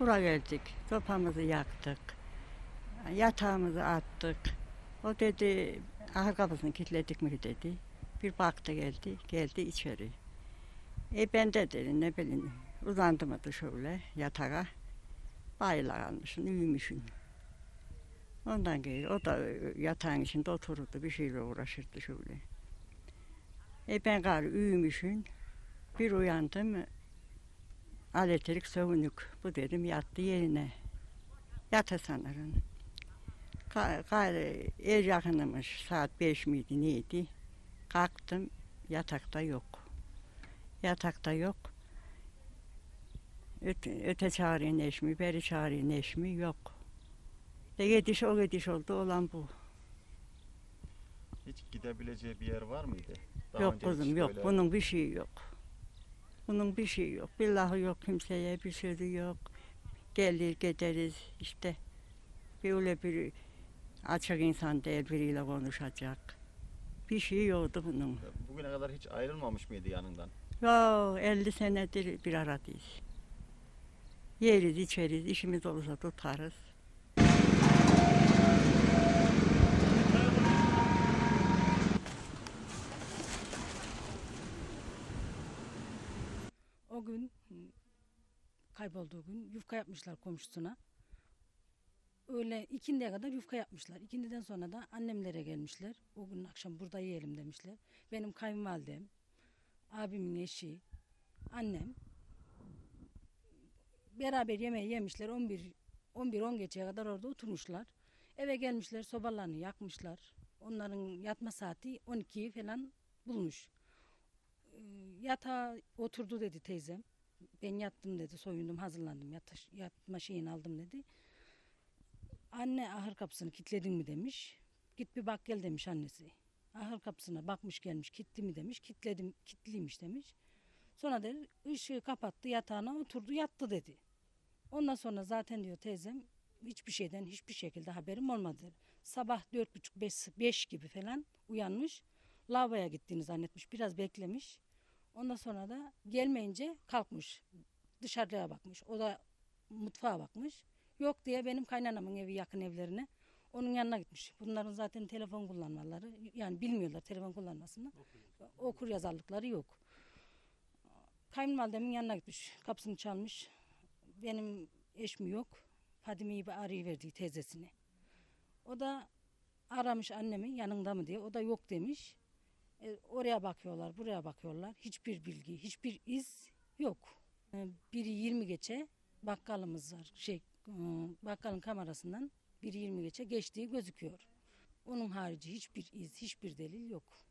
Buraya geldik. Sopamızı yaktık. Yatağımızı attık. O dedi ahır kapısını kilitledik mi dedi. Bir baktı geldi. Geldi içeri. E ben de dedim ne bileyim uzandım da şöyle yatağa. Bayıla kalmışım, uyumuşum. Ondan geri o da yatağın içinde otururdu bir şeyle uğraşırdı şöyle. E ben gari uyumuşum. Bir uyandım. Elektrik sönük. Bu dedim yattı yerine. Yatı sanırım. Ka- er yakınımış. Saat beş miydi neydi? Kalktım. Yatakta yok. Yatakta yok. Öte, öte çağırıyor neşmi, beri çağırıyor neşmi yok. E gidiş o gidiş oldu olan bu. Hiç gidebileceği bir yer var mıydı? Daha yok kızım yok. böyle- Bunun bir şeyi yok. Bunun bir şeyi yok. Billahi yok kimseye bir sözü yok. Gelir gideriz işte. Böyle bir açık insan değil biriyle konuşacak. Bir şey yoktu bunun. Bugüne kadar hiç ayrılmamış mıydı yanından? Yok 50 senedir bir aradayız. Yeriz içeriz işimiz olursa tutarız. O gün kaybolduğu gün yufka yapmışlar komşusuna. Öyle ikindiye kadar yufka yapmışlar. İkindiden sonra da annemlere gelmişler. O gün akşam burada yiyelim demişler. Benim kayınvalidem, abimin eşi, annem beraber yemeği yemişler. 11 11 10 geçeye kadar orada oturmuşlar. Eve gelmişler, sobalarını yakmışlar. Onların yatma saati 12'yi falan bulmuş. Yatağa oturdu dedi teyzem. Ben yattım dedi, soyundum, hazırlandım, yatış, yatma şeyini aldım dedi. Anne ahır kapısını kilitledin mi demiş. Git bir bak gel demiş annesi. Ahır kapısına bakmış gelmiş, kilitli mi demiş. Kilitledim, kilitliymiş demiş. Sonra dedi ışığı kapattı, yatağına oturdu, yattı dedi. Ondan sonra zaten diyor teyzem hiçbir şeyden hiçbir şekilde haberim olmadı. Sabah dört buçuk beş, beş gibi falan uyanmış. Lavaboya gittiğini zannetmiş. Biraz beklemiş. Ondan sonra da gelmeyince kalkmış. Dışarıya bakmış. O da mutfağa bakmış. Yok diye benim kaynanamın evi yakın evlerine. Onun yanına gitmiş. Bunların zaten telefon kullanmaları yani bilmiyorlar telefon kullanmasını. Okur yazarlıkları yok. Kayınvalidemin yanına gitmiş. Kapısını çalmış. Benim eşim yok. Fadime'yi bir arayıverdi teyzesini. O da aramış annemi yanında mı diye. O da yok demiş. E, oraya bakıyorlar, buraya bakıyorlar. Hiçbir bilgi, hiçbir iz yok. E, biri 20 geçe bakkalımız var. Şey, e, bakkalın kamerasından biri 20 geçe geçtiği gözüküyor. Onun harici hiçbir iz, hiçbir delil yok.